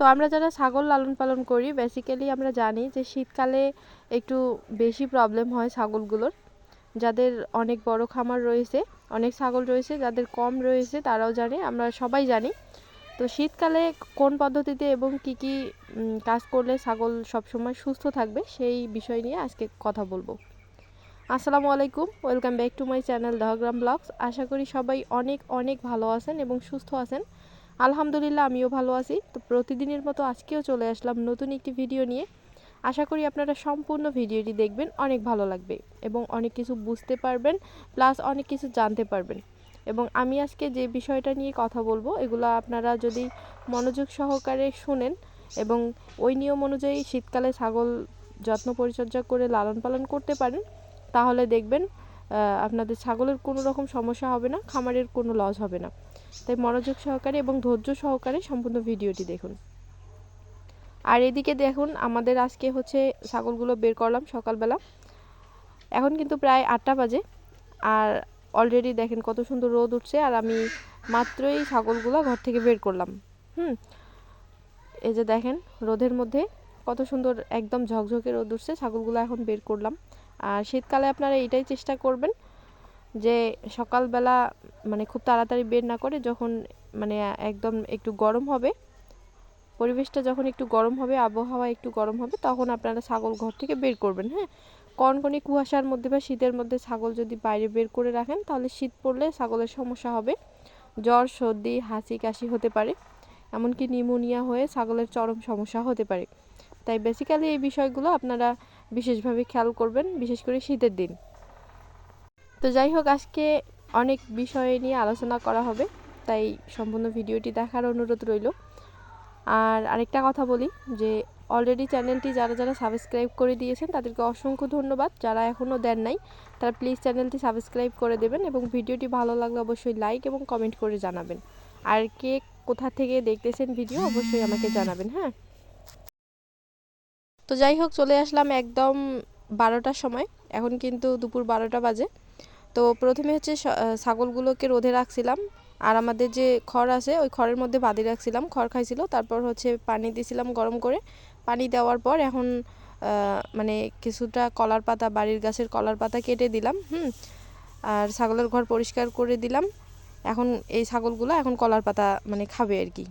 তো আমরা যারা ছাগল লালন পালন করি বেসিক্যালি আমরা জানি যে শীতকালে একটু বেশি প্রবলেম হয় ছাগলগুলোর। যাদের অনেক বড় খামার রয়েছে, অনেক ছাগল রয়েছে, যাদের কম রয়েছে, তারাও জানে, আমরা সবাই জানি। তো শীতকালে কোন পদ্ধতিতে এবং কি কি কাজ করলে ছাগল সবসময় সুস্থ থাকবে, সেই বিষয় নিয়ে আজকে কথা বলব। আসসালামু আলাইকুম welcome back to my channel Dahagram blogs আশা করি সবাই অনেক অনেক ভালো আছেন এবং সুস্থ আছেন। আলহামদুলিল্লাহ আমিও ভালো আছি। তো প্রতিদিনের মতো আজকেও চলে আসলাম নতুন একটি ভিডিও নিয়ে। আশা করি আপনারা সম্পূর্ণ ভিডিওটি দেখবেন, অনেক ভালো লাগবে এবং অনেক কিছু বুঝতে পারবেন, প্লাস অনেক কিছু জানতে পারবেন। এবং আমি আজকে যে বিষয়টা নিয়ে কথা বলব, এগুলো আপনারা যদি মনোযোগ সহকারে শুনেন এবং ওই নিয়ম অনুযায়ী শীতকালে ছাগল যত্ন পরিচর্যা করে লালন পালন করতে পারেন, তাহলে দেখবেন আপনাদের ছাগলের কোনো রকম সমস্যা হবে না, খামারের কোনো লস হবে না। তাই মনোযোগ সহকারে এবং ধৈর্য সহকারে সম্পূর্ণ ভিডিওটি দেখুন। আর এদিকে দেখুন, আমাদের আজকে হচ্ছে ছাগলগুলো বের করলাম সকালবেলা। এখন কিন্তু প্রায় আটটা বাজে। আর অলরেডি দেখেন কত সুন্দর রোদ উঠছে আর আমি মাত্রই ছাগলগুলো ঘর থেকে বের করলাম। হুম, এই যে দেখেন রোদের মধ্যে কত সুন্দর একদম ঝকঝকে রোদ উঠছে, ছাগলগুলো এখন বের করলাম। আর শীতকালে আপনারা এটাই চেষ্টা করবেন যে সকালবেলা মানে খুব তাড়াতাড়ি বের না করে যখন মানে একদম একটু গরম হবে, পরিবেশটা যখন একটু গরম হবে, আবহাওয়া একটু গরম হবে, তখন আপনারা ছাগল ঘর থেকে বের করবেন হ্যাঁ? কনকনি কুয়াশার মধ্যে বা শীতের মধ্যে ছাগল যদি বাইরে বের করে রাখেন, তাহলে শীত পড়লে ছাগলের সমস্যা হবে। জ্বর, সর্দি, হাঁচি, কাশি হতে পারে, এমনকি নিউমোনিয়া হয়ে ছাগলের চরম সমস্যা হতে পারে। তাই বেসিক্যালি এই বিষয়গুলো আপনারা বিশেষভাবে খেয়াল করবেন, বিশেষ করে শীতের দিন। তো যাই হোক আজকে অনেক বিষয় নিয়ে আলোচনা করা হবে, তাই সম্পূর্ণ ভিডিওটি দেখার অনুরোধ রইল। আর আরেকটা কথা বলি, যে অলরেডি চ্যানেলটি যারা যারা সাবস্ক্রাইব করে দিয়েছেন, তাদেরকে অসংখ্য ধন্যবাদ। যারা এখনও দেন নাই, তারা প্লিজ চ্যানেলটি সাবস্ক্রাইব করে দেবেন এবং ভিডিওটি ভালো লাগলে অবশ্যই লাইক এবং কমেন্ট করে জানাবেন। আর কে কোথা থেকে দেখতেছেন ভিডিও অবশ্যই আমাকে জানাবেন হ্যাঁ? তো যাই হোক চলে আসলাম একদম বারোটার সময়। এখন কিন্তু দুপুর বারোটা বাজে। তো প্রথমে হচ্ছে ছাগলগুলোকে রোদে রাখছিলাম। আর আমাদের যে খড় আছে, ওই খড়ের মধ্যে বাঁধি রাখছিলাম, খড় খাইছিল। তারপর হচ্ছে পানি দিছিলাম গরম করে। পানি দেওয়ার পর এখন মানে কিছুটা কলার পাতা, বাড়ির গাছের কলার পাতা কেটে দিলাম, হুম? আর ছাগলের ঘর পরিষ্কার করে দিলাম। এখন এই ছাগলগুলো এখন কলার পাতা মানে খাবে আর কি।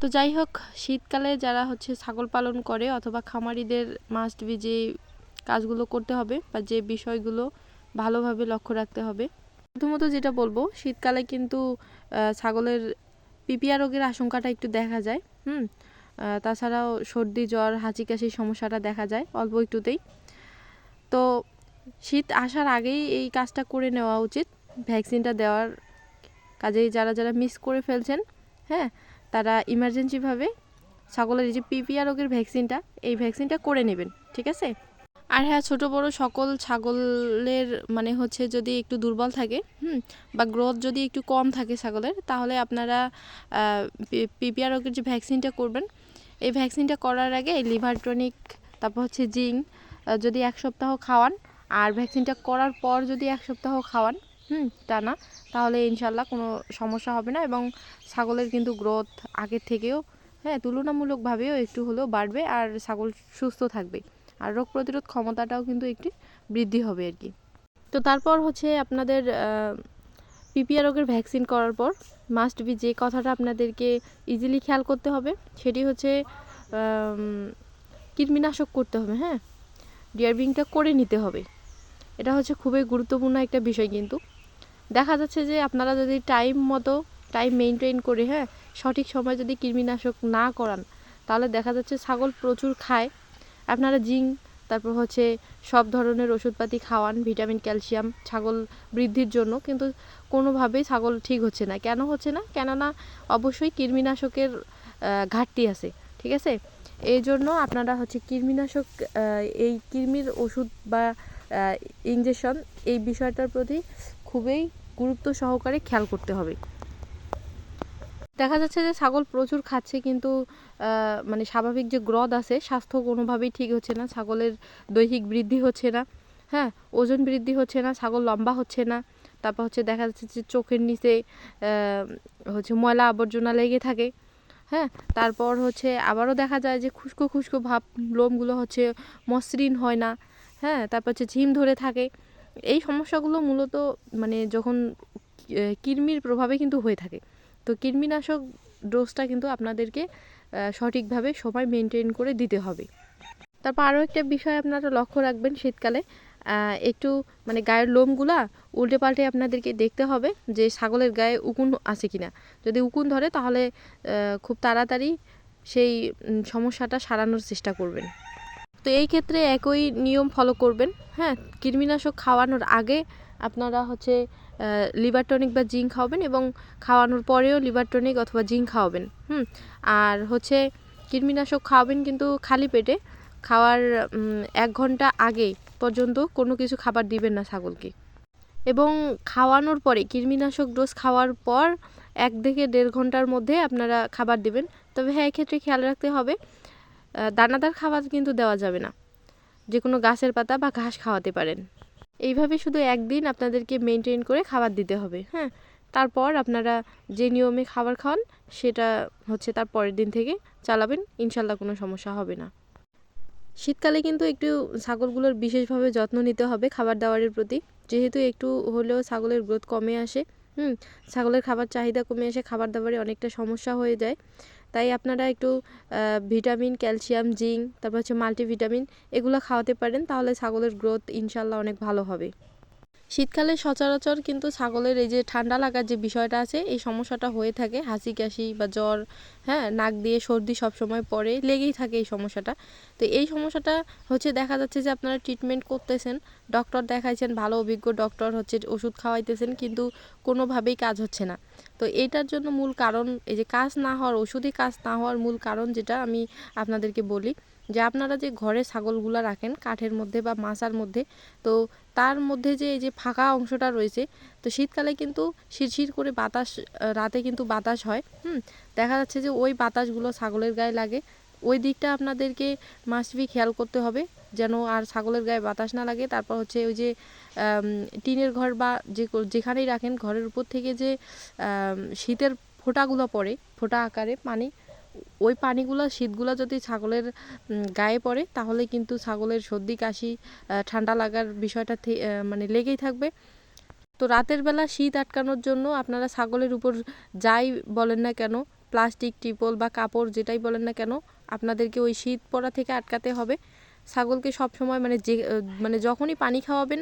তো যাই হোক, শীতকালে যারা হচ্ছে ছাগল পালন করে অথবা খামারিদের মাস্ট বি যে কাজগুলো করতে হবে বা যে বিষয়গুলো ভালোভাবে লক্ষ্য রাখতে হবে। প্রথমত যেটা বলব, শীতকালে কিন্তু ছাগলের পিপিয়া রোগের আশঙ্কাটা একটু দেখা যায়, হুম? তাছাড়াও সর্দি, জ্বর হাঁচি কাশির সমস্যাটা দেখা যায় অল্প একটুতেই। তো শীত আসার আগেই এই কাজটা করে নেওয়া উচিত। ভ্যাকসিনটা দেওয়ার কাজেই যারা যারা মিস করে ফেলছেন হ্যাঁ? তারা ইমার্জেন্সিভাবে ছাগলের যে পিপিয়া রোগের ভ্যাকসিনটা, এই ভ্যাকসিনটা করে নেবেন, ঠিক আছে? আর হ্যাঁ ছোট বড় সকল ছাগলের মানে হচ্ছে যদি একটু দুর্বল থাকে, হুম, বা গ্রোথ যদি একটু কম থাকে ছাগলের, তাহলে আপনারা পিপিআর রোগের যে ভ্যাকসিনটা করবেন, এই ভ্যাকসিনটা করার আগে লিভার টনিক, তারপর হচ্ছে জিঙ্ক যদি এক সপ্তাহ খাওয়ান, আর ভ্যাকসিনটা করার পর যদি এক সপ্তাহ খাওয়ান, হুম, টানা, তাহলে ইনশাল্লাহ কোনো সমস্যা হবে না এবং ছাগলের কিন্তু গ্রোথ আগের থেকেও হ্যাঁ তুলনামূলকভাবেও একটু হলেও বাড়বে আর ছাগল সুস্থ থাকবে। আর রোগ প্রতিরোধ ক্ষমতাটাও কিন্তু একটি বৃদ্ধি হবে আর কি। তো তারপর হচ্ছে আপনাদের পিপিআর রোগের ভ্যাকসিন করার পর মাস্ট বি যে কথাটা আপনাদেরকে ইজিলি খেয়াল করতে হবে সেটি হচ্ছে কৃমিনাশক করতে হবে হ্যাঁ? ডিয়ারবিংটা করে নিতে হবে। এটা হচ্ছে খুবই গুরুত্বপূর্ণ একটা বিষয় কিন্তু। দেখা যাচ্ছে যে আপনারা যদি টাইম মতো টাইম মেনটেন করে হ্যাঁ? সঠিক সময় যদি কৃমিনাশক না করান, তাহলে দেখা যাচ্ছে ছাগল প্রচুর খায়। আপনারা জিঙ্ক, তারপর হচ্ছে সব ধরনের ওষুধপাতি খাওয়ান, ভিটামিন, ক্যালসিয়াম, ছাগল বৃদ্ধির জন্য, কিন্তু কোনোভাবেই ছাগল ঠিক হচ্ছে না। কেন হচ্ছে না? কেননা অবশ্যই কৃমিনাশকের ঘাটতি আছে, ঠিক আছে? এই জন্য আপনারা হচ্ছে কৃমিনাশক এই কৃমির ওষুধ বা ইঞ্জেকশন এই বিষয়টার প্রতি খুবই গুরুত্ব সহকারে খেয়াল করতে হবে। দেখা যাচ্ছে যে ছাগল প্রচুর খাচ্ছে কিন্তু মানে স্বাভাবিক যে গ্রথ আছে, স্বাস্থ্য কোনোভাবেই ঠিক হচ্ছে না, ছাগলের দৈহিক বৃদ্ধি হচ্ছে না হ্যাঁ ওজন বৃদ্ধি হচ্ছে না, ছাগল লম্বা হচ্ছে না, তারপর হচ্ছে দেখা যাচ্ছে যে চোখের নিচে হচ্ছে ময়লা আবর্জনা লেগে থাকে হ্যাঁ তারপর হচ্ছে আবারও দেখা যায় যে খুস্কো খুস্কো ভাব, লোমগুলো হচ্ছে মসৃণ হয় না হ্যাঁ তারপর হচ্ছে ঝিম ধরে থাকে, এই সমস্যাগুলো মূলত মানে যখন কৃমির প্রভাবে কিন্তু হয়ে থাকে। তো কৃমিনাশক ডোজটা কিন্তু আপনাদেরকে সঠিকভাবে সময় মেনটেন করে দিতে হবে। তারপর আরও একটা বিষয় আপনারা লক্ষ্য রাখবেন শীতকালে একটু মানে গায়ের লোমগুলা উল্টে পাল্টে আপনাদেরকে দেখতে হবে যে ছাগলের গায়ে উকুন আছে কি না যদি উকুন ধরে তাহলে খুব তাড়াতাড়ি সেই সমস্যাটা সারানোর চেষ্টা করবেন। তো এই ক্ষেত্রে একই নিয়ম ফলো করবেন। হ্যাঁ কৃমিনাশক খাওয়ানোর আগে আপনারা হচ্ছে লিভার টনিক বা জিঙ্ক খাওয়াবেন এবং খাওয়ানোর পরেও লিভার টনিক অথবা জিঙ্ক খাওয়াবেন, হুম? আর হচ্ছে কৃমিনাশক খাওয়াবেন কিন্তু খালি পেটে, খাওয়ার এক ঘণ্টা আগে পর্যন্ত কোনো কিছু খাবার দিবেন না ছাগলকে। এবং খাওয়ানোর পরে, কৃমিনাশক ডোজ খাওয়ার পর এক থেকে দেড় ঘণ্টার মধ্যে আপনারা খাবার দিবেন। তবে হ্যাঁ এক্ষেত্রে খেয়াল রাখতে হবে দানাদার খাবার কিন্তু দেওয়া যাবে না। যে কোনো গাছের পাতা বা ঘাস খাওয়াতে পারেন। এইভাবে শুধু একদিন আপনাদেরকে মেনটেন করে খাবার দিতে হবে হ্যাঁ? তারপর আপনারা যে নিয়মে খাবার খাওয়ান সেটা হচ্ছে তার পরের দিন থেকে চালাবেন ইনশাল্লাহ কোনো সমস্যা হবে না। শীতকালে কিন্তু একটু ছাগলগুলোর বিশেষভাবে যত্ন নিতে হবে খাবার দাবারের প্রতি। যেহেতু একটু হলেও ছাগলের গ্রোথ কমে আসে, হুম? ছাগলের খাবার চাহিদা কমে আসে, খাবার দাবারে অনেকটা সমস্যা হয়ে যায়। তাই আপনারা একটু ভিটামিন, ক্যালসিয়াম, জিঙ্ক, তারপর হচ্ছে মাল্টিভিটামিন এগুলো খাওয়াতে পারেন, তাহলে ছাগলের গ্রোথ ইনশাল্লাহ অনেক ভালো হবে। শীতকালে সচরাচর কিন্তু ছাগলের এই যে ঠান্ডা লাগার যে বিষয়টা আছে, এই সমস্যাটা হয়ে থাকে। হাসি কাশি বা জ্বর হ্যাঁ নাক দিয়ে সর্দি সব সময় পড়ে, লেগেই থাকে এই সমস্যাটা। তো এই সমস্যাটা হচ্ছে দেখা যাচ্ছে যে আপনারা ট্রিটমেন্ট করতেছেন ডক্টর দেখাইছেন, ভালো অভিজ্ঞ ডক্টর হচ্ছে ওষুধ খাওয়াইতেছেন, কিন্তু কোনোভাবেই কাজ হচ্ছে না। তো এটার জন্য মূল কারণ, এই যে কাজ না হওয়ার, ওষুধে কাজ না হওয়ার মূল কারণ যেটা আমি আপনাদেরকে বলি যে আপনারা যে ঘরে ছাগলগুলো রাখেন কাঠের মধ্যে বা মাচার মধ্যে, তো তার মধ্যে যে এই যে ফাঁকা অংশটা রয়েছে, তো শীতকালে কিন্তু শিরশির করে বাতাস, রাতে কিন্তু বাতাস হয়, হুম? দেখা যাচ্ছে যে ওই বাতাসগুলো ছাগলের গায়ে লাগে। ওই দিকটা আপনাদেরকে মাস্টবি খেয়াল করতে হবে, যেন আর ছাগলের গায়ে বাতাস না লাগে। তারপর হচ্ছে ওই যে টিনের ঘর বা যে যেখানেই রাখেন, ঘরের উপর থেকে যে শীতের ফোঁটাগুলো পড়ে, ফোঁটা আকারে পানি ওই পানিগুলো, শীতগুলো যদি ছাগলের গায়ে পড়ে, তাহলে কিন্তু ছাগলের সর্দি, কাশি ঠান্ডা লাগার বিষয়টা মানে লেগেই থাকবে। তো রাতের বেলা শীত আটকানোর জন্য আপনারা ছাগলের উপর যাই বলেন না কেন, প্লাস্টিক, টিপল বা কাপড় যেটাই বলেন না কেন, আপনাদেরকে ওই শীত পড়া থেকে আটকাতে হবে। ছাগলকে সব সময় মানে যে মানে যখনই পানি খাওয়াবেন,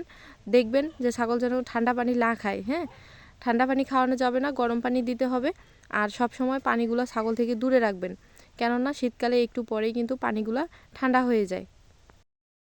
দেখবেন যে ছাগল যেন ঠান্ডা পানি না খায় হ্যাঁ? ঠান্ডা পানি খাওয়ানো যাবে না, গরম পানি দিতে হবে। আর সব সময় পানিগুলো ছাগল থেকে দূরে রাখবেন। কেননা শীতকালে একটু পরেই কিন্তু পানিগুলো ঠান্ডা হয়ে যায়।